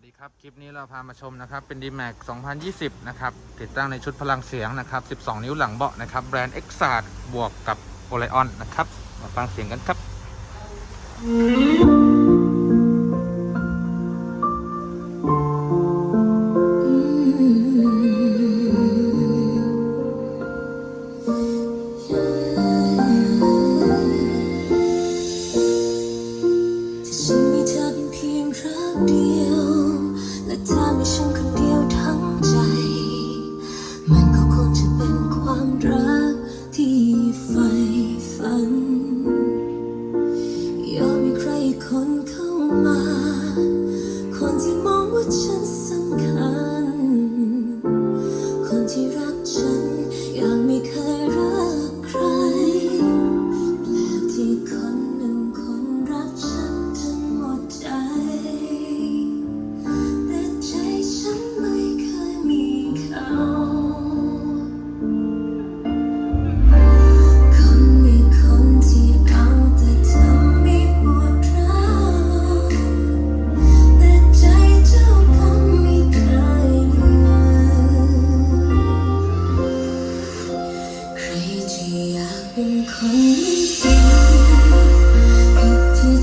วัสดีครับ คลิปนี้เราพามาชมนะครับ เป็น d m a x 2020 นะครับ ติดตั้งในชุดพลังเสียงนะครับ 12 นิ้วหลังเบาะนะครับ แบรนด์ e x a r บวกกับ o l i o n นะครับ มาฟังเสียงกันครับ จะอยากเป็นคนไม่ดีผิดที่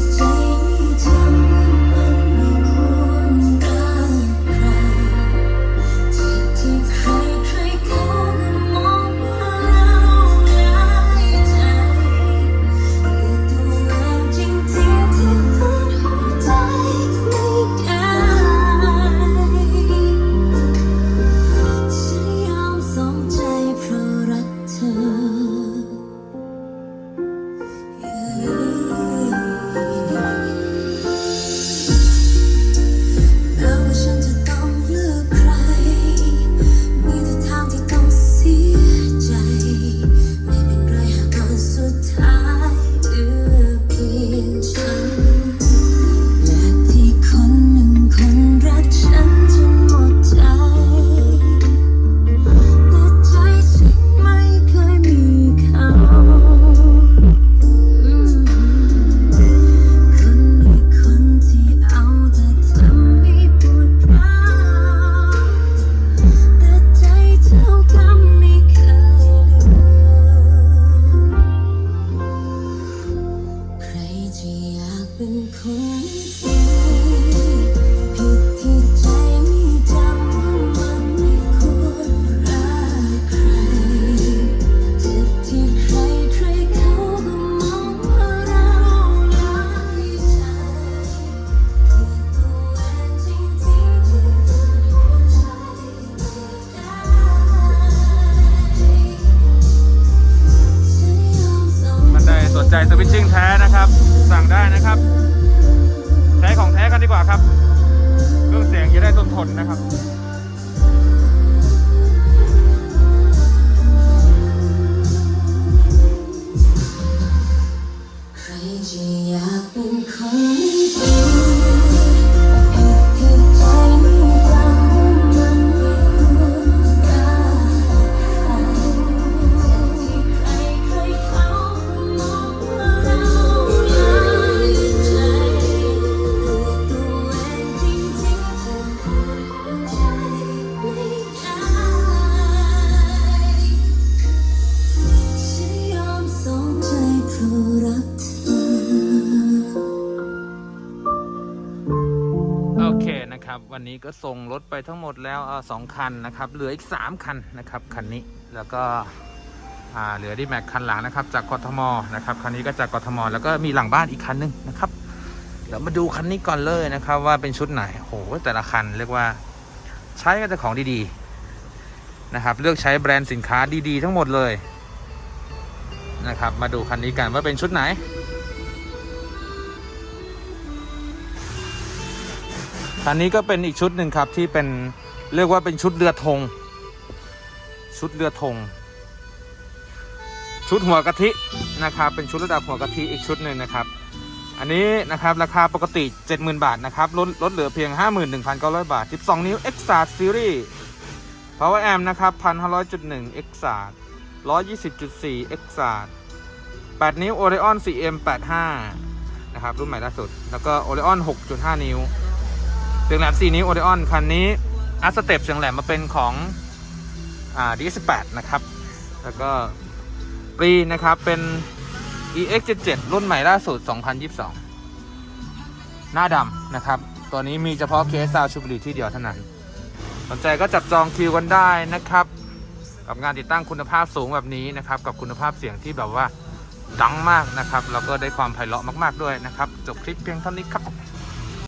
นะครับ ใช้ของแท้กันดีกว่าครับ เครื่องเสียงจะได้ทนทนนะครับใครจะอยากเป็นคนดี นะครับ วันนี้ก็ส่งรถไปทั้งหมดแล้วสองคันนะครับ เหลืออีก 3 คันนะครับคันนี้แล้วก็เหลือดีแม็กคันหลังนะครับจากกทมนะครับคันนี้ก็จากกทม แล้วก็มีหลังบ้านอีกคันหนึงนะครับเดี๋ยวมาดูคันนี้ก่อนเลยนะครับ ว่าเป็นชุดไหนโหแต่ละคันเรียกว่าใช้กันแต่ของดีๆนะครับ เลือกใช้แบรนด์สินค้าดีๆ ทั้งหมดเลยนะครับ มาดูคันนี้กันว่าเป็นชุดไหน คันนี้ก็เป็นอีกชุดหนึ่งครับที่เป็นเรียกว่าเป็นชุดเรือธง ชุดเรือธง ชุดหัวกะทินะครับ เป็นชุดระดับหัวกะทิอีกชุดหนึ่งนะครับ อันนี้นะครับราคาปกติ 70,000 บาทนะครับลดลดเหลือเพียง 51,900 บาท 12 นิ้ว x a r Series Power Amp นะครับ1,500.1 x a r 120.4 x a r 8 นิ้ว Orion CM 85 นะครับรุ่นใหม่ล่าสุด แล้วก็ Orion 6.5 นิ้ว เสียงแหลม 4 นิ้ว Odeon คันนี้อัสเต็ปเสียงแหลมมาเป็นของอ่า D18 นะครับ แล้วก็ปรีนะครับเป็น EX77 รุ่นใหม่ล่าสุด 2022 หน้าดำนะครับ ตัวนี้มีเฉพาะเคสซาวชูบุรีที่เดียวเท่านั้น สนใจก็จับจองคิวกันได้นะครับ กับงานติดตั้งคุณภาพสูงแบบนี้นะครับ กับคุณภาพเสียงที่แบบว่าดังมากนะครับ แล้วก็ได้ความไพเราะมาก ๆ ด้วยนะครับ จบคลิปเพียงเท่านี้ครับ